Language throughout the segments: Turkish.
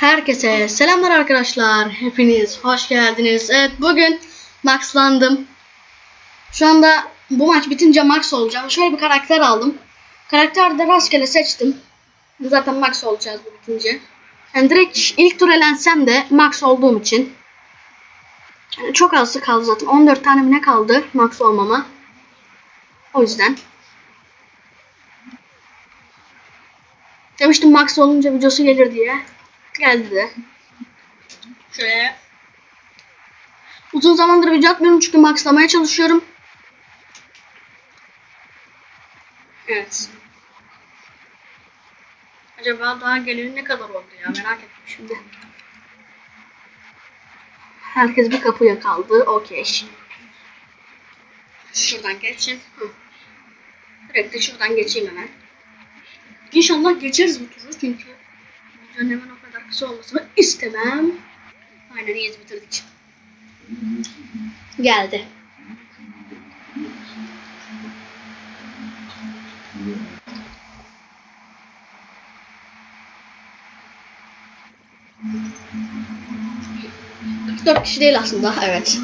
Herkese selamlar arkadaşlar. Hepiniz hoş geldiniz. Evet bugün maxlandım. Şu anda bu maç bitince max olacağım. Şöyle bir karakter aldım. Karakteri de rastgele seçtim. Zaten max olacağız bu bitince. Yani direkt ilk tur elensem de max olduğum için. Yani çok azı kaldı zaten. 14 tane mi ne kaldı max olmama. O yüzden. Demiştim max olunca videosu gelir diye. Geldi. Şöyle. Uzun zamandır video atmıyorum çünkü maxlamaya çalışıyorum. Evet. Acaba daha geleli ne kadar oldu ya merak ettim şimdi. Herkes bir kapıya kaldı. Okey. Şuradan geçin. Hı. Direkt de şuradan geçeyim hemen. İnşallah geçeriz bu turu çünkü videonun hemen kısa olmasını istemem. Aynen iyiyiz bitirdik. Geldi. Dört kişi değil aslında, evet.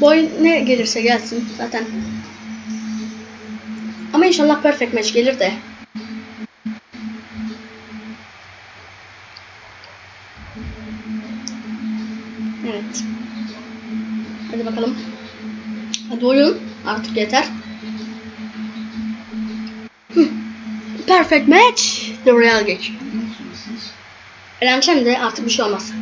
Boy ne gelirse gelsin zaten. Ama inşallah perfect match gelir de. Evet. Hadi bakalım. Hadi oyun. Artık yeter. Perfect match. The Real geç. Elensem de artık bir şey olmaz.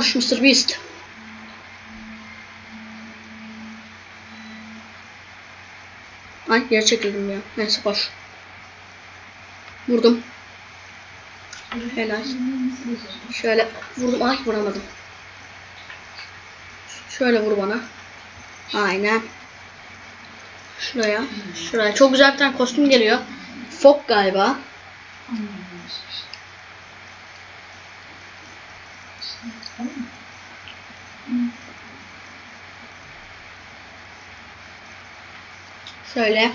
Koş Mr. Beast. Ay yer çekildim ya. Neyse koş. Vurdum. Helal. Şöyle vurdum. Ay vuramadım. Şöyle vur bana. Aynen. Şuraya. Şuraya. Çok güzel bir tane kostüm geliyor. Fok galiba. Şöyle.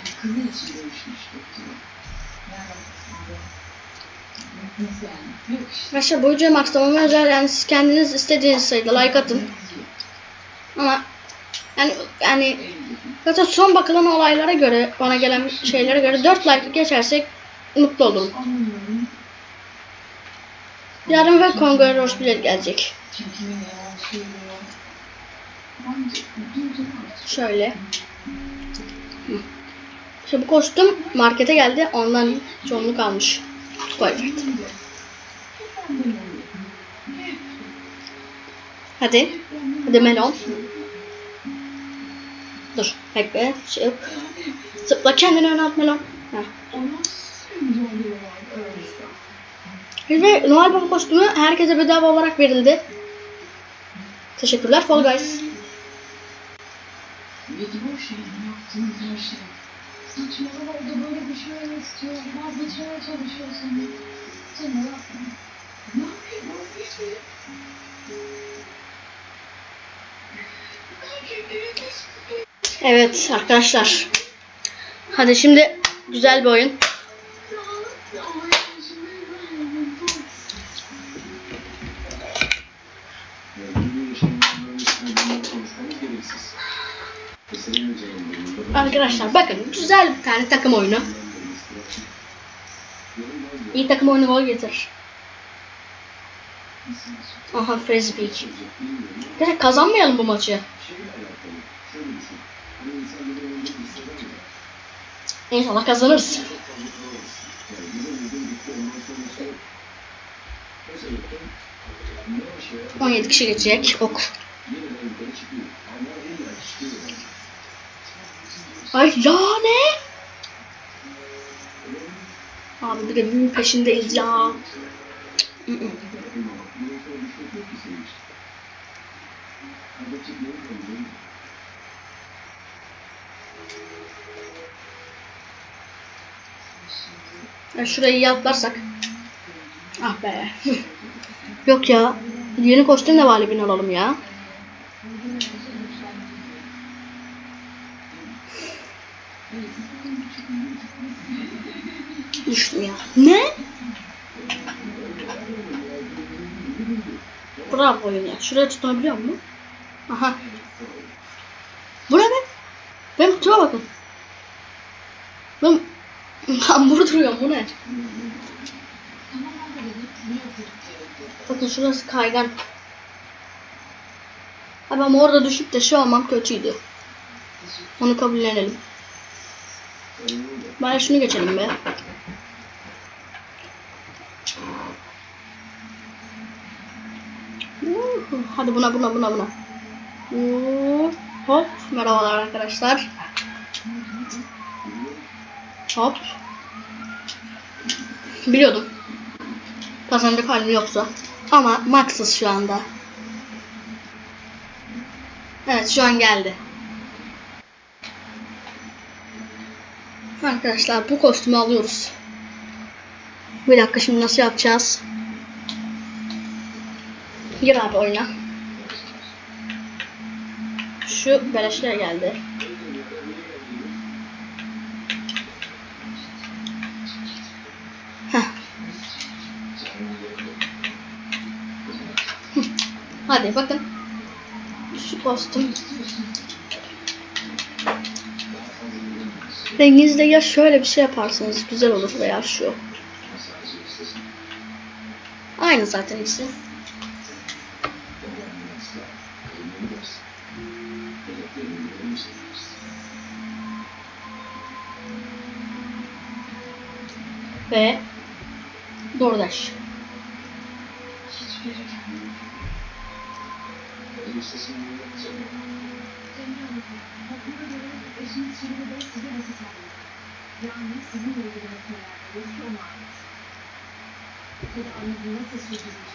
Arkadaşlar bu videoyu maxlamama özel yani siz kendiniz istediğiniz sayıda like atın. Ama yani yani zaten son bakılan olaylara göre bana gelen şeylere göre 4 like geçersek mutlu olurum. Yarın ve Kongo Roşbiler gelecek. Şöyle. İşte bu kostüm markete geldi. Ondan çoğunluk almış. Twilight. Hadi. Hadi melon. Dur. Bekle. Çık. Zıpla kendini öne at melon. Heh. Ve Noel Baba kostümü herkese bedava olarak verildi. Teşekkürler Fall Guys. Evet arkadaşlar. Hadi şimdi güzel bir oyun. Arkadaşlar bakın güzel bir tane takım oyunu. İyi takım oyunu gol getir. Aha frisbee. Gerçekten kazanmayalım bu maçı. İnşallah kazanırız. On yedi kişi geçecek. Ok. Ay ya ne? Abi bir de bunun peşindeyiz ya. Cık, ı-ı. Ya şurayı iyi atlarsak. Ah be. Yok ya. Yeni kostüm de valibini alalım ya. Düştüm ya. Ne? Bravo oyun ya. Şuraya tutunabiliyor mu? Aha. Bu ne be? Benim kutuya bakın. Ben, ben burada duruyorum bu ne? Bakın şurası kaygan. Abi ama orada düşüp de şey olmam kötüydü. Onu kabullenelim. Bari şunu geçelim be. Hadi buna buna buna buna. Hop. Merhabalar arkadaşlar. Hop. Biliyordum. Kazanacak halim yoksa. Ama Max'ız şu anda. Evet şu an geldi. Arkadaşlar bu kostümü alıyoruz. Bir dakika şimdi nasıl yapacağız? Gir abi oyna. Şu beleşler geldi. Heh. Hadi bakın. Şu kostüm. Renginizde ya şöyle bir şey yaparsanız güzel olur veya şu. Aynı zaten ikisi. Ve DoorDash. Hiçbiri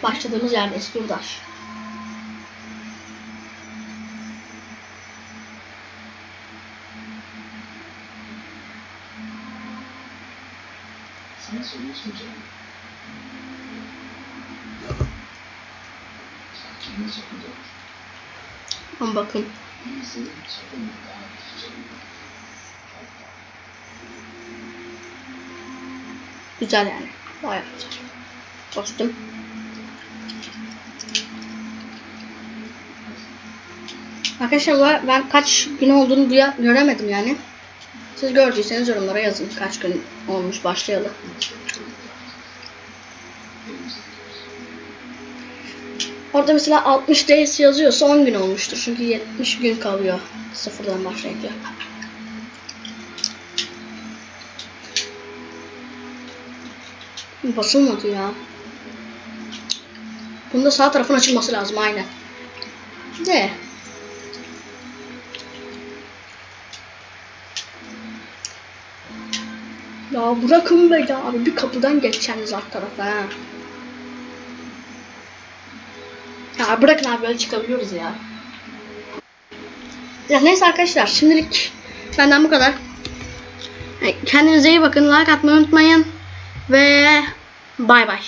Başladığımız yerdeyiz canım. Sen dur. Ama bakın. Güzel yani. Bayağı güzel. Kostüm. Arkadaşlar ben kaç gün olduğunu duya, göremedim yani. Siz gördüyseniz yorumlara yazın. Kaç gün olmuş başlayalım. Orada mesela 60 days yazıyorsa 10 gün olmuştur. Çünkü 70 gün kalıyor sıfırdan başlayınca. Basılmadı ya. Bunda sağ tarafın açılması lazım aynen. De. Ya bırakın be ya abi bir kapıdan geçeceğiniz alt tarafa ha. Ya bırakın abi böyle çıkabiliyoruz ya. Ya neyse arkadaşlar şimdilik benden bu kadar. Kendinize iyi bakın like atmayı unutmayın ve bay bay.